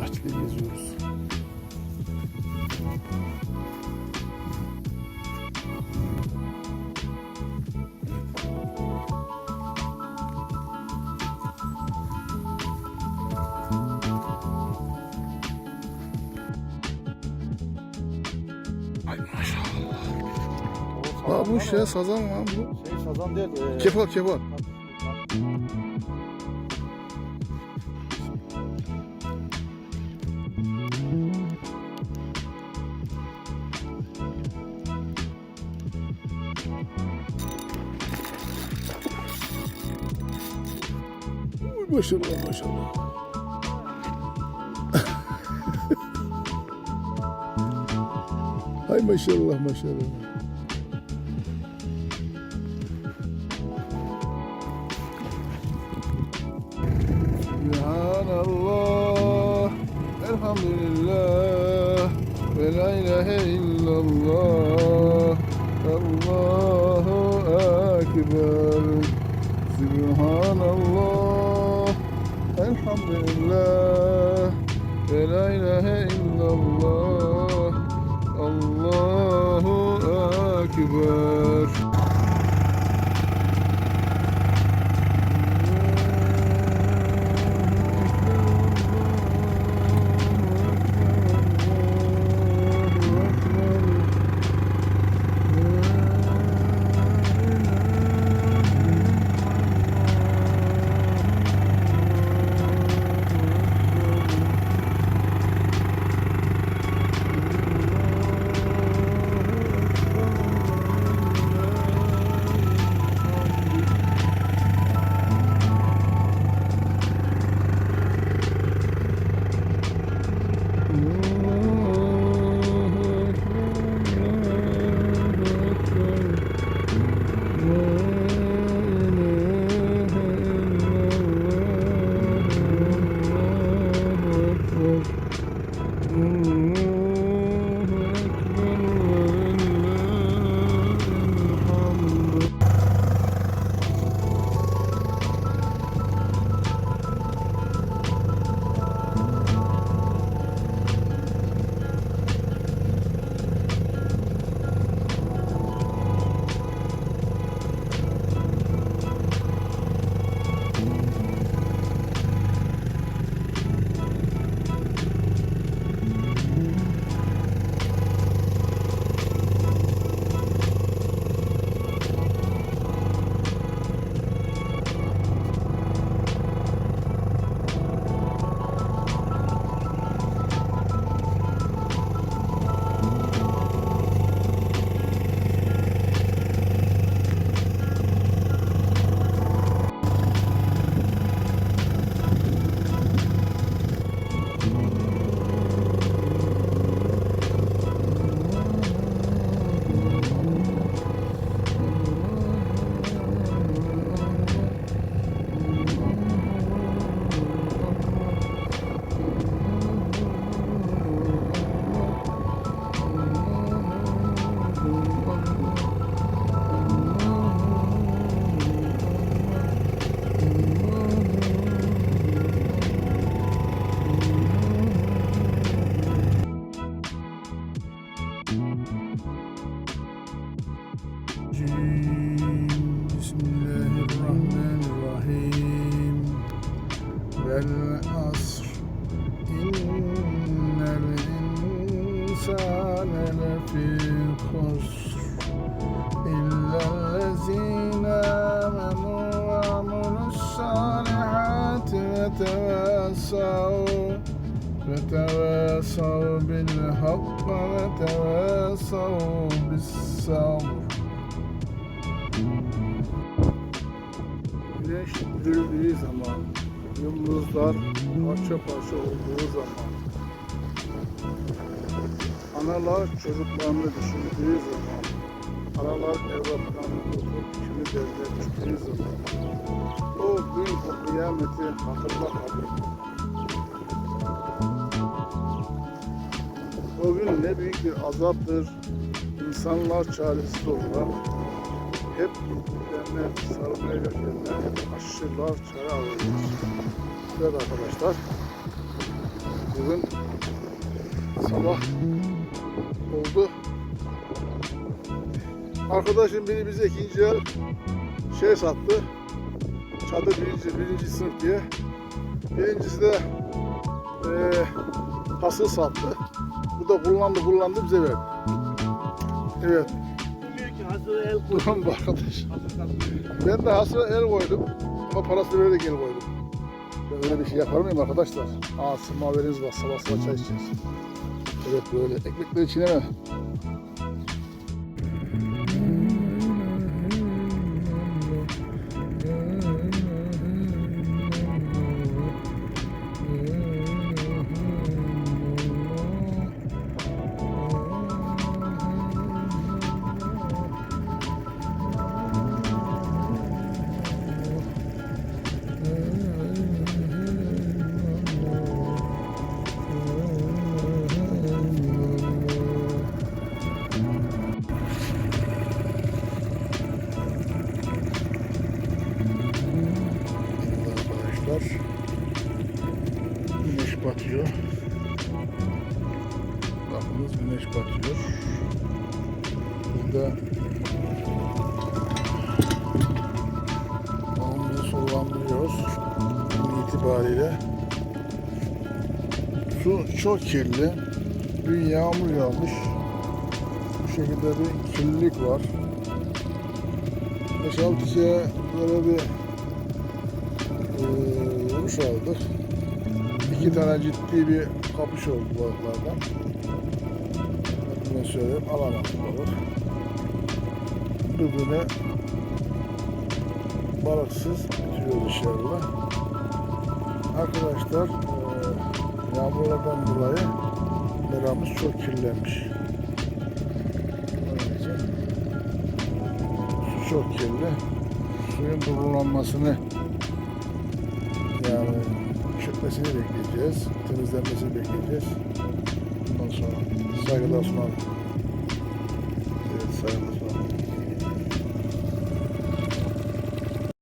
Bahçede geziyoruz. Ha bu şey sazan lan bu. Şey sazan değil. E, Kefal kefal. Maşallah maşallah. Hay maşallah maşallah. Subhanallah, elhamdülillah, ve la ilahe illallah, Allahu ekber. Subhanallah, elhamdülillah, ve la ilahe illallah, Allahu ekber. Bismillahirrahmanirrahim. Vel asr. İnnel insane lefî husr. İllellezîne âmenû ve amilussâlihâti ve tevâsav ve. Güneş dürüldüğü zaman, yıldızlar parça parça olduğu zaman, analar çocuklarını düşündüğü zaman, analar evlatlarını tutup içini devlettiği zaman, o gün o kıyameti hatırla. O gün ne büyük bir azaptır İnsanlar çaresiz olarak hep birbirlerine sarılmaya götürenler aşırılar çare arıyorlar. Evet arkadaşlar. Bugün sabah oldu. Arkadaşım biri bize ikinci el şey sattı. Çadır birinci, birinci sınıf diye. Birincisi de eee hasıl sattı. Bu da kullandı kullandı bize verdi. Evet. Hazır el koy. Duran bu arkadaş. Ben de hasıla el koydum. Ama parasını vererek el koydum. Ben öyle bir şey yapar mıyım arkadaşlar? Aa sizin haberiniz var. Sabah sabah çay içeceğiz. Evet böyle. Ekmekleri çiğneme. Batıyor. Bakınız güneş batıyor. Burada Ağımızı sollandırıyoruz. Bugün itibariyle. Su çok kirli. Bir yağmur yağmış. Bu şekilde bir kirlilik var. 5-6 şeye böyle bir ee, vuruş aldık. İki tane ciddi bir kapış oldu balıklardan. Ben söyleyeyim alamadık balık. Bugünü balıksız bitiriyoruz inşallah. Arkadaşlar eee yağmurlardan dolayı meramız çok kirlenmiş. Su çok kirli. Suyun durulmasını yani çökmesini bekleyeceğiz. Temizlenmesini bekleyeceğiz. Ondan sonra saygılar sunarım. Evet saygılar